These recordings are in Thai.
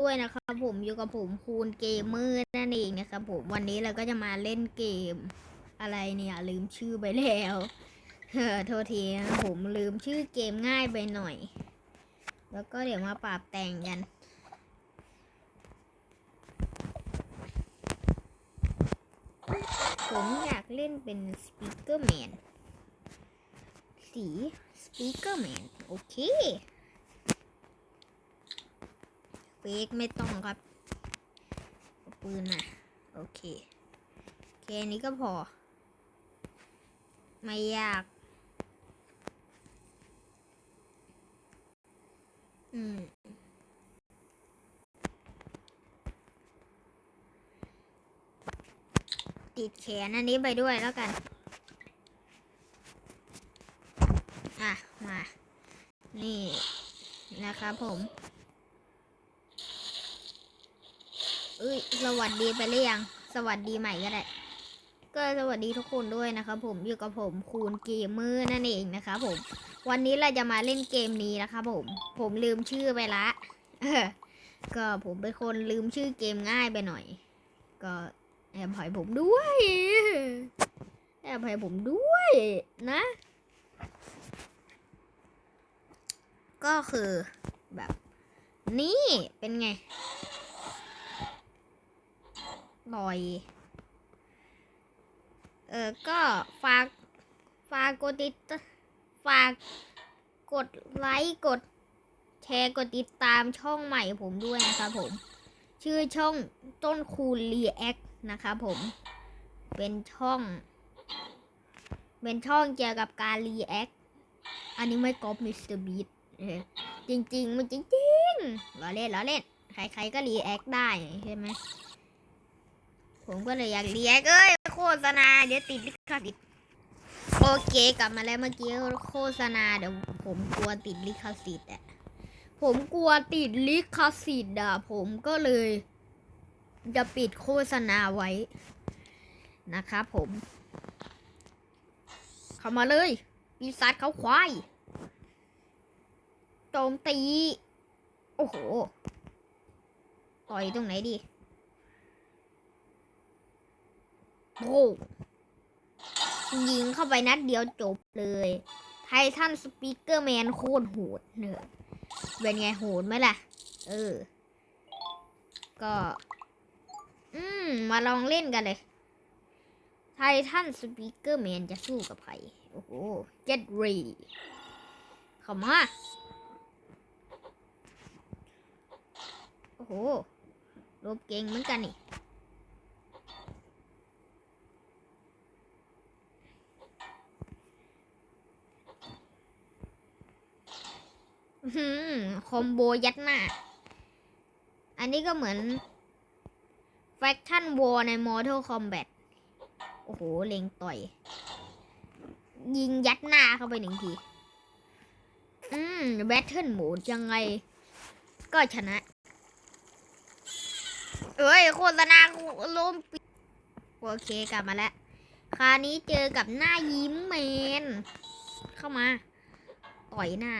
ด้วยนะครับผมอยู่กับผมคูณเกมเมอร์นั่นเองนะครับผมวันนี้เราก็จะมาเล่นเกม อะไรเนี่ยลืมชื่อไปแล้วเฮ้อโทษทีนะผมลืมชื่อเกมง่ายไปหน่อย แล้วก็เดี๋ยวมาปรับแต่งกันผมอยากเล่นเป็นสปีกเกอร์แมนสีสปีกเกอร์แมนโอเค เฟกไม่ต้องครับ ปืนมาโอเคแค่นี้ก็พอ ไม่ยาก อืมติดแขนอันนี้ไปด้วยแล้วกัน อะ มา นี่ นะครับผม เอ้ยสวัสดีไปหรือยัง สวัสดีใหม่ก็ได้ ก็สวัสดีทุกคนด้วยนะครับผมอยู่กับผมคูณเกมเมอร์นั่นเองนะครับผม วันนี้เราจะมาเล่นเกมนี้นะครับผม ผมลืมชื่อไปละก็ผมเป็นคนลืมชื่อเกมง่ายไปหน่อย ก็แอบหอยผมด้วยแอบหอยผมด้วยนะ ก็คือแบบ นี่เป็นไง ลอย เออก็ฝาก ฝากกดติด ฝากกดไลค์กดแชร์กดติดตามช่องใหม่ผมด้วยนะครับผม ชื่อช่องต้นคูณรีแอคนะครับผม เป็นช่อง เป็นช่องเกี่ยวกับการรีแอคอันนี้ไม่กอปมิสเตอร์บีทจริง ๆ มันจริงๆล้อเล่นล้อเล่น ใคร ๆ ก็รีแอคได้ใช่ไหม ผมก็เลยอยากเรียกเอ้ยโฆษณาเดี๋ยวติดลิขสิทธิ์โอเคกลับมาแล้วเมื่อกี้โฆษณาเดี๋ยวผมกลัวติดลิขสิทธิ์อะผมกลัวติดลิขสิทธิ์อะผมก็เลย จะปิดโฆษณาไว้ นะครับผม เข้ามาเลยปีศาจเขาควายโจมตี โอ้โห ต่อยตรงไหนดี โอ้ยิงเข้าไปนัดเดียวจบเลย ไททันสปีกเกอร์แมนโคตรโหดเนอะเป็นไงโหดไหมล่ะ เออ ก็ อืม มาลองเล่นกันเลย ไททันสปีกเกอร์แมนจะสู้กับใคร โอ้โห get ready เข้ามา โอ้โหลบเก่งเหมือนกันนี่ หือคอมโบยัดหน้า อันนี้ก็เหมือนแฟคชั่นวอใน Mortal Kombat โอ้โห เล็งต่อย ยิงยัดหน้าเข้าไปหนึ่งที อืมแบทเทิลโหมดยังไง ก็ชนะ เอ้ย โฆษณาลมปิดโอเคกลับมาแล้ว คราวนี้เจอกับหน้ายิ้มเมน เข้ามา ต่อยหน้า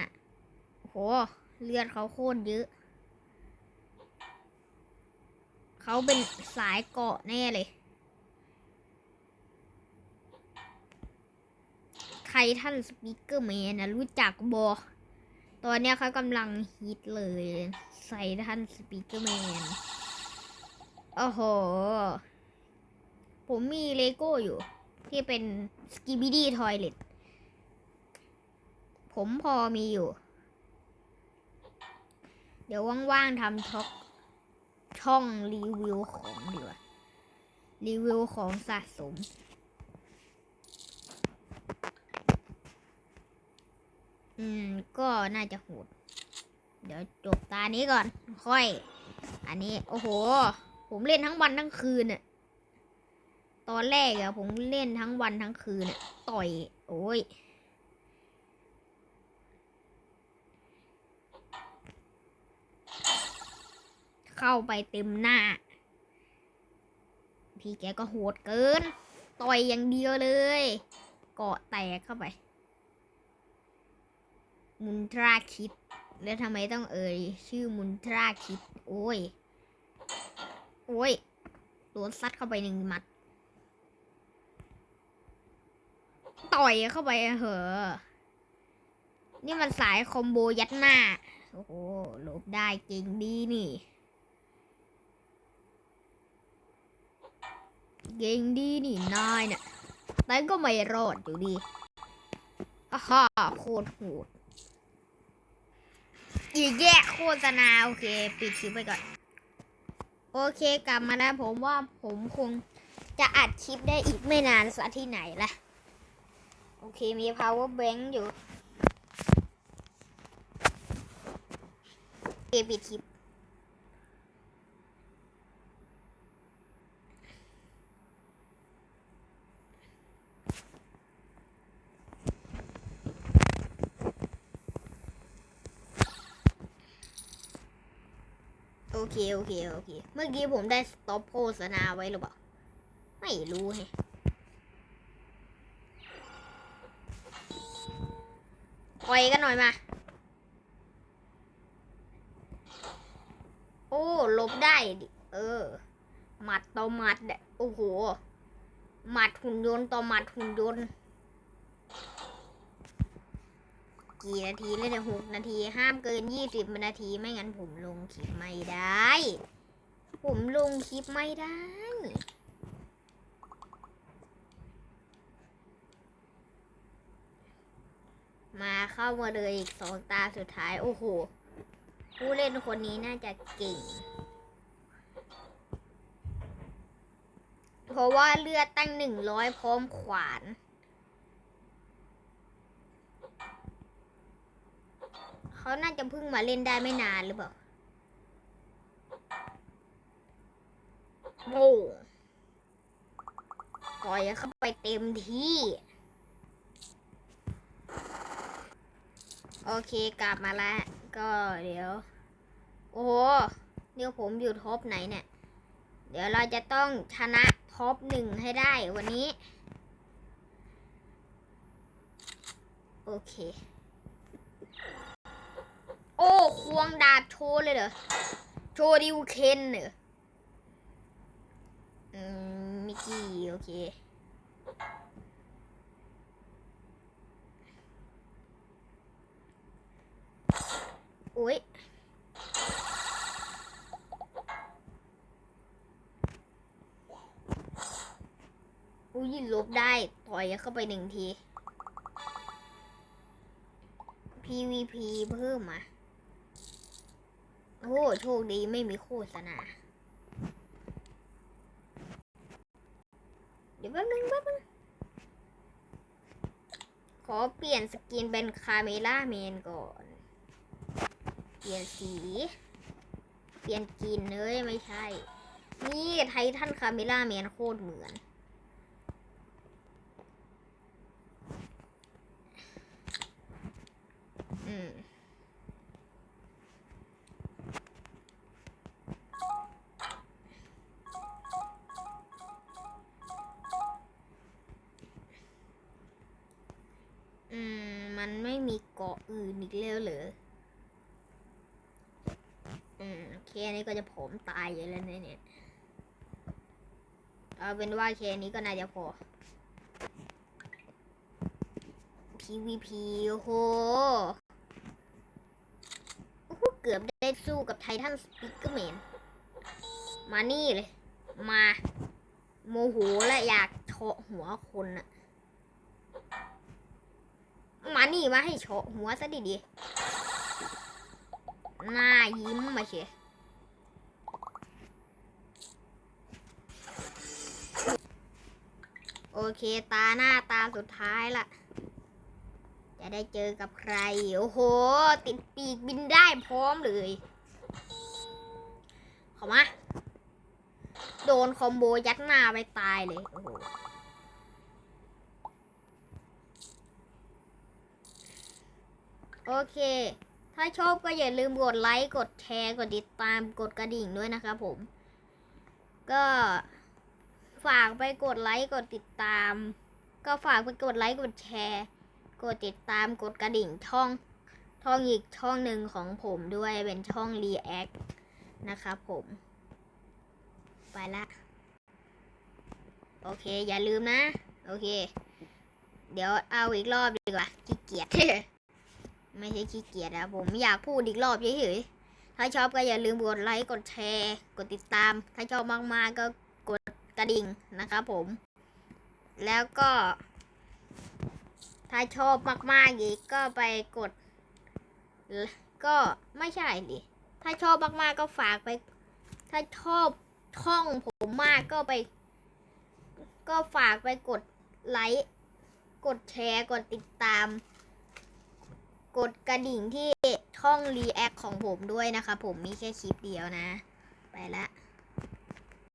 โห เลือดเขาโคตรเยอะ เขาเป็นสายเกาะแน่เลย ใครท่านสปีกเกอร์แมนนะรู้จักบอตอนเนี้ยเขากำลังฮิตเลย ใส่ท่านสปีกเกอร์แมน โอ้โห ผมมีเลโก้อยู่ ที่เป็นสกิบิดี้ทอยเลตผมพอมีอยู่ เดี๋ยวว่างๆทำช็อกช่องรีวิวของดีกว่า รีวิวของสะสม อืม ก็น่าจะโหด เดี๋ยวจบตานี้ก่อน ค่อย อันนี้ โอ้โห ผมเล่นทั้งวันทั้งคืนน่ะตอนแรกอะผมเล่นทั้งวันทั้งคืนน่ะต่อย โอ้ย เข้าไปเต็มหน้า พี่แกก็โหดเกิน ต่อยอย่างเดียวเลยเกาะแตกเข้าไป มุนตราคิด แล้วทำไมต้องเอ่ย ชื่อมุนทราคิด โอ้ย โอ้ยโดนซัดเข้าไปหนึ่งหมัด ต่อยเข้าไปเหอะนี่มันสายคอมโบยัดหน้า โอ้โห หลบได้เก่งดีนี่ เก่งดีนี่นายเนี่ยแต่ก็ไม่รอดอยู่ดีอ้าฮ่าโคตรโหดอีกแยกโฆษณาโอเค ปิดคลิปไปก่อน โอเคกลับมาแล้วผมว่าผมคงจะอัดคลิปได้อีกไม่นานสักที่ไหนละ โอเคมี power bank อยู่ โอเค ปิดคลิป เค โอเค โอเค เมื่อกี้ผมได้สต็อปโฆษณาไว้หรือเปล่า ไม่รู้แฮะปล่อยกันหน่อยมา โอ้ลบได้ดิ เออ หมัดต่อหมัดเนี่ยโอ้โห หมัดหุ่นยนต์ต่อหมัดหุ่นยนต์ กี่นาทีเลยนี่ยหกนาทีห้ามเกินยี่สิบนาทีไม่งั้นผมลงคลิปไม่ได้ ผมลงคลิปไม่ได้มาเข้ามาเลยอีกสองตาสุดท้าย โอ้โห ผู้เล่นคนนี้น่าจะเก่ง เพราะว่าเลือดตั้งหนึ่งร้อยพร้อมขวาน เขาน่าจะเพิ่งมาเล่นได้ไม่นานหรือเปล่าโอ้ปล่อยเข้าไปเต็มที่ โอเคกลับมาแล้ว ก็เดี๋ยว โอ้โหเดี๋ยวผมอยู่ท็อปไหนเนี่ย เดี๋ยวเราจะต้องชนะท็อปหนึ่งให้ได้วันนี้ โอเค ควงดาบโชว์เลยเหรอ โชว์ดิวเคนเหรอ อืม มิกกี้ โอเคอุ้ยอุ้ยลบได้ต่อยเข้าไปหนึ่งที PVP เพิ่มมา โอ้โชคดีไม่มีโฆษณา เดี๋ยวแป๊บนึงแป๊บนึงขอเปลี่ยนสกินเป็นคาเมล่าเมนก่อน เปลี่ยนสี เปลี่ยนกินเอ้ยไม่ใช่ นี่ไททันคาเมล่าเมนโคตรเหมือนอืม มันไม่มีเกาะอื่นอีกแล้วเหรอ อืมแค่นี้ก็จะผมตายอยู่แล้วเนี่ย เอาเป็นว่าแค่นี้ก็น่าจะพอ PVP โอ้โห เกือบได้สู้กับไททันสปิกเกอร์แมน มานี่เลย มา โมโหและอยากเฉาะหัวคนอะ มานี่มาให้เฉาะหัวซะดีๆหน้ายิ้มมาเชียโอเคตาหน้าตาสุดท้ายละจะได้เจอกับใคร โอ้โห ติดปีกบินได้พร้อมเลย เข้ามา โดนคอมโบยัดหน้าไปตายเลย โอ้โห โอเค ถ้าชอบก็อย่าลืมกดไลค์ กดแชร์ กดติดตาม กดกระดิ่งด้วยนะครับผม ก็ฝากไปกดไลค์ กดติดตาม ก็ฝากไปกดไลค์ กดแชร์ กดติดตาม กดกระดิ่งช่องช่องอีกช่องหนึ่งของผมด้วยเป็นช่อง React นะครับผม ไปละ โอเค อย่าลืมนะ โอเค เดี๋ยวเอาอีกรอบดีกว่าขี้เกียจ ไม่ใช่ขี้เกียจนะผมอยากพูดอีกรอบเฉยๆถ้าชอบก็อย่าลืมกดไลค์กดแชร์ กดติดตาม ถ้าชอบมากๆก็กดกระดิ่งนะครับผม แล้วก็ ถ้าชอบมากๆอีกก็ไปกด ก็ไม่ใช่ดิถ้าชอบมากๆก็ฝากไป ถ้าชอบช่องผมมากก็ไป ก็ฝากไปกดไลค์กดแชร์ กดติดตาม กดกระดิ่งที่ช่อง React ของผมด้วยนะคะ ผมมีแค่คลิปเดียวนะ ไปละ